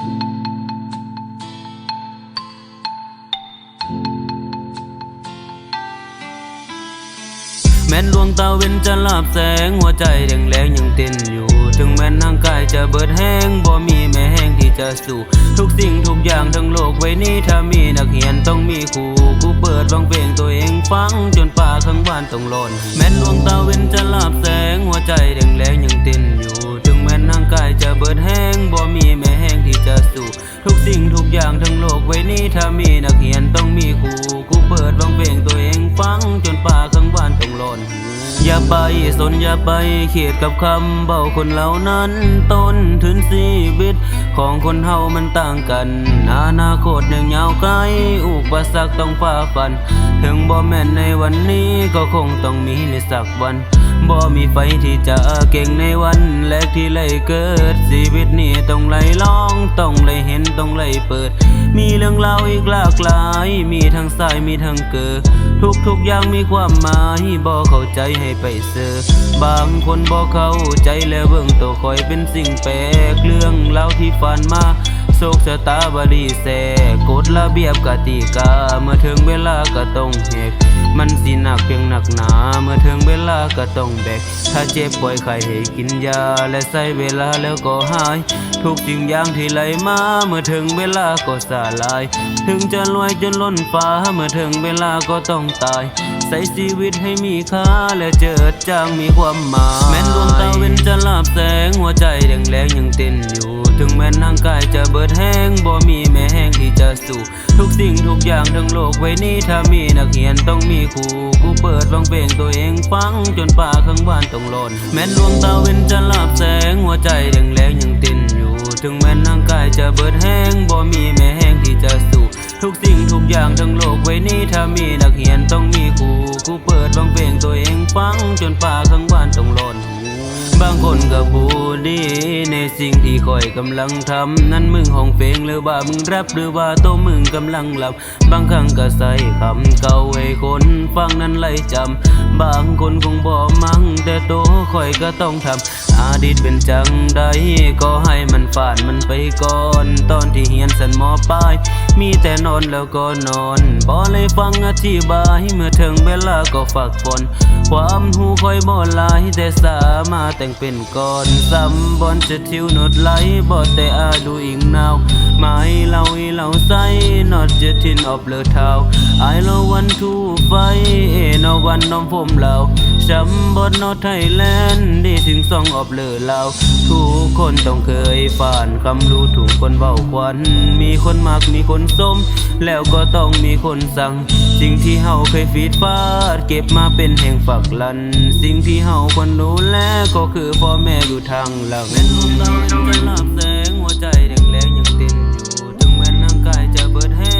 แม้นดวงตาเว้นจะลาบแสง หัวใจแดงแรงยังเต้นอยู่ ถึงแม้นร่างกายจะเบิดแห้งบ่มีแม่แห้งที่จะสู้ ทุกสิ่งทุกอย่างทั้งโลกใบนี้ถ้ามีนักเรียนต้องมีครูกูเปิดวังเพลงตัวเองฟังจนป่าข้างบ้านต้องร้อน แม้นดวงตาเว้นจะลาบแสง หัวใจแดงแรงยังเต้นอยู่ บ้านต้ อย่าไปสนอย่าไปเขียดกับคำเบาคนเหล่านั้นต้นทุนชีวิต ของคนเฮามันต่างกันอนาคตยังยาวไกล อุปสรรคต้องฝ่าฟัน ถึงบ่แม่นในวันนี้ก็คงต้องมีในสักวันบ่มีไฟที่จะเก่งในวันแรกที่เลยเกิด ชีวิตนี่ต้องไล่ลอง ต้องไล่เห็นต้องไล่เปิด มีเรื่องเล่าอีกหลากหลาย มีทั้งสายมีทั้งเกิดทุกทุกๆอย่างมีความหมายบ่เข้าใจให้ไปเสิร์ชบางคนบ่เข้าใจแล้วเบิ่งตัวคอยเป็นสิ่งแปลกเรื่องเล่าที่ฝันมาโศกชะตาบดีแสกฎระเบียบกติกา เมื่อถึงเวลาก็ต้องแหกมันสิหนักเพียงหนักหนา เมื่อถึงเวลาก็ต้องแบก ถ้าเจ็บป่วยไข้ให้กินยา และใส่เวลาแล้วก็หาย ทุกสิ่งอย่างที่ไหลมา เมื่อถึงเวลาก็สาลาย ถึงจะรวยจนล้นฟ้า เมื่อถึงเวลาก็ต้องตาย ใส่ชีวิตให้มีค่าและเจิดจางมีความหมาย แม้นดวงตาเว้นจะลาบแสงหัวใจแดงแรงยังเต้นอยู่ ถึงแม้นร่างกายจะเบิดแห้งบ่มีแม่แห้งที่จะสู้ทุกสิ่งทุกอย่างทั้งโลกไว้นี้ถ้ามีนักเรียนต้องมีครูกูเปิดฟังเพลงตัวเองฟังจนป่าข้างบ้านต้องร้อนแม้นดวงตาเว้นจะลาบแสงหัวใจแดงแรงยังเต้นอยู่ ถึงแม้นร่างกายจะเบิดแห้งบ่มีแม่แห้งที่จะสู้ ทุกสิ่งทุกอย่างทั้งโลกไว้นี้ถ้ามีนักเรียนต้องมีครูกูเปิดฟังเพลงตัวเองฟังจนป่าข้างบ้านต้องร้อนหูบางคนก็บูดีในสิ่งที่คอยกำลังทำนั่นมึงห้องเพลงหรือว่ามึงแรปหรือว่าตัวมึงกำลังหลับ บางครั้งก็ใส่คำเก่าให้คนฟังนั้นไล่จำบางคนคงบอมั่งแต่ตัวคอยก็ต้องทำ อดีตเป็นจังใดก็ให้มันผ่านมันไปก่อน ตอนที่เฮียนสันมอปลาย มีแต่นอนแล้วก็นอนบ่เลยฟังอธิบาย เมื่อถึงเวลาก็ฝากฝนความหูคอยบ่หลาย แต่สามารถแต่งเป็นก่อนซ้ำบอนจะทิวโนดไหลบ่แต่อาดูอิงนาวหมายเราอีเราใส่ not just tin of the town I love one to fight no one น้องผมเราช้ำบอนนอไทยแลนด์ได้ถึงสองออบเลอเราทุกคนต้องเคยผ่านคำรู้ถูกคนเว้าควัน มีคนมักมีคนสม แล้วก็ต้องมีคนสั่ง สิ่งที่เฮาเคยฟีดฟาด เก็บมาเป็นแห่งฝักลัน สิ่งที่เฮาควรดูแลก็คือพ่อแม่อยู่ทางหลังแม่นดวงดาวยังจะลาบแสงหัวใจแดงแรงยังเต้นอยู่ ถึงแม้นร่างกายจะเบิดแห้ง